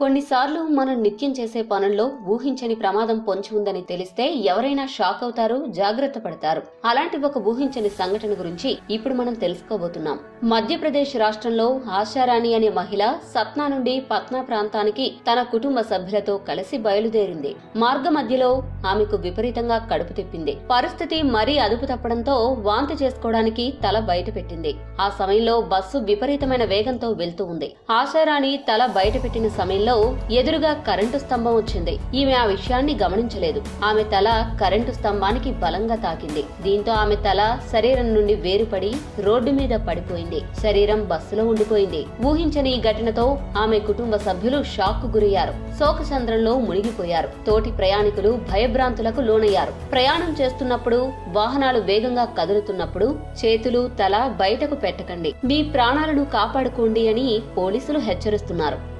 కొన్నిసార్లు మనం నిత్యం చేసే పనుల్లో ఊహించని ప్రమాదం పొంచి ఉందని తెలిస్తే ఎవరైనా షాక్ అవుతారు జాగ్రత్త పడతారు. అలాంటి ఒక ఊహించని సంఘటన గురించి ఇప్పుడు మనం తెలుసుకోబోతున్నాం. మధ్యప్రదేశ్ రాష్ట్రంలో ఆశారాణి అనే మహిళ సత్నా నుండి పట్నా ప్రాంతానికి తన కుటుంబ సభ్యులతో కలిసి బయలుదేరింది. మార్గ మధ్యలో ఆమెకు విపరీతంగా కడుపు తిప్పింది. పరిస్థితి మరీ అదుపు తప్పడంతో వాంతి చేసుకోవడానికి తల బయట పెట్టింది. ఆ సమయంలో బస్సు విపరీతమైన వేగంతో వెళ్తూ ఉంది. ఆశారాణి తల బయట పెట్టిన సమయంలో ఎదురుగా కరెంటు స్తంభం వచ్చింది. ఈమె ఆ విషయాన్ని గమనించలేదు. ఆమె తల కరెంటు స్తంభానికి బలంగా తాకింది. దీంతో ఆమె తల శరీరం నుండి వేరుపడి రోడ్డు మీద పడిపోయింది. శరీరం బస్సులో ఉండిపోయింది. ఊహించని ఈ ఘటనతో ఆమె కుటుంబ సభ్యులు షాక్కు గురయ్యారు. శోకచంద్రంలో మునిగిపోయారు. తోటి ప్రయాణికులు భయభ్రాంతులకు లోనయ్యారు. ప్రయాణం చేస్తున్నప్పుడు వాహనాలు వేగంగా కదులుతున్నప్పుడు చేతులు తల బయటకు పెట్టకండి. మీ ప్రాణాలను కాపాడుకోండి అని పోలీసులు హెచ్చరిస్తున్నారు.